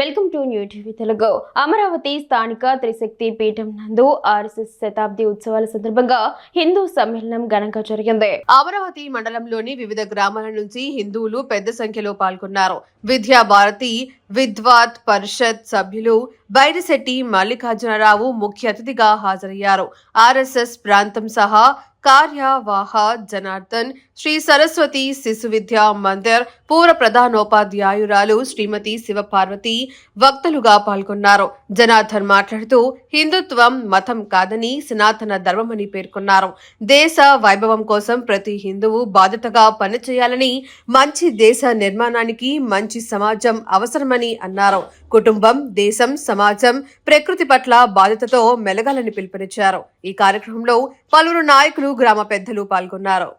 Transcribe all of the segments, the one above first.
Welcome to new TV Telugu. Amaravati స్థానిక త్రిశక్తి పీఠం నందు ఆర్ఎస్ఎస్ శతాబ్ది ఉత్సవాల సందర్భంగా హిందూ సమ్మేళనం ఘనంగా జరిగింది. అమరావతి మండలంలోని వివిధ గ్రామాల నుంచి హిందువులు పెద్ద సంఖ్యలో పాల్గొన్నారు. విద్యా భారతి విద్వాత్ పరిషత్ సభ్యులు బైరిశెట్టి మల్లికార్జునరావు ముఖ్య అతిథిగా హాజరయ్యారు. ఆర్ఎస్ఎస్ ప్రాంతం సహా కార్యవాహ జనార్దన్ శ్రీ సరస్వతి శిశు విద్యా మందిర్ పూర్వ ప్రధానోపాధ్యాయురాలు శ్రీమతి శివపార్వతి వక్తలుగా పాల్గొన్నారు. జనార్దన్ మాట్లాడుతూ హిందుత్వం మతం కాదని సనాతన ధర్మమని పేర్కొన్నారు. దేశ వైభవం కోసం ప్రతి హిందువు బాధ్యతగా పనిచేయాలని మంచి దేశ నిర్మాణానికి మంచి సమాజం అవసరమని అన్నారు. కుటుంబం దేశం సమాజం ప్రకృతి పట్ల బాధ్యతతో మెలగాలని పిలుపునిచ్చారు. ఈ కార్యక్రమంలో పలువురు నాయకులు గ్రామ పెద్దలు పాల్గొన్నారు.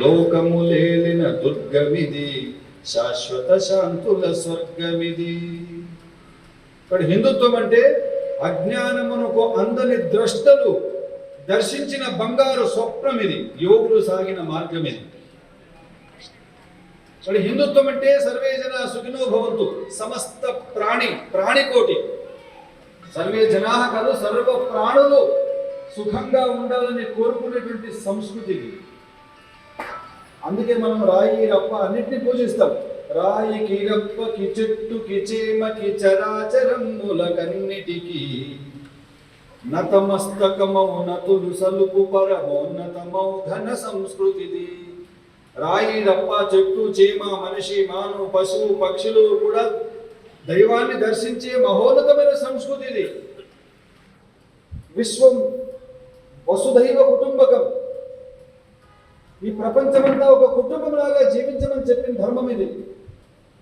లోకములేలిన దుర్గమిది శాశ్వత శాంతుల స్వర్గమిది. ఇక్కడ హిందుత్వం అంటే అజ్ఞానమునకు అందని ద్రష్టలు దర్శించిన బంగారు స్వప్నం ఇది యోగులు సాగిన మార్గం ఇది ఇక్కడ హిందుత్వం అంటే సర్వే జన సుఖినో భవంతు సమస్త ప్రాణి ప్రాణికోటి. సర్వే జనా కాదు సర్వ ప్రాణులు సుఖంగా ఉండాలని కోరుకునేటువంటి సంస్కృతి అందుకే మనం రాయి రప్ప అన్నిటిని పూజిస్తాం. రాయి కిరప్ప కి చెట్టు కి చేమ కి చరాచరములకన్నిటికీ నతమస్తకమౌనతులు నతమస్తకమౌ సలుపు పరమోన్నతమౌ ఘన సంస్కృతిది. రాయి రప్ప చెట్టు చీమ మనిషి మాను పశువు పక్షులు కూడా దైవాన్ని దర్శించే మహోన్నతమైన సంస్కృతి ఇది విశ్వం వసుధైవ కుటుంబకం. ఈ ప్రపంచమంతా ఒక కుటుంబంలాగా జీవించమని చెప్పిన ధర్మం ఇది.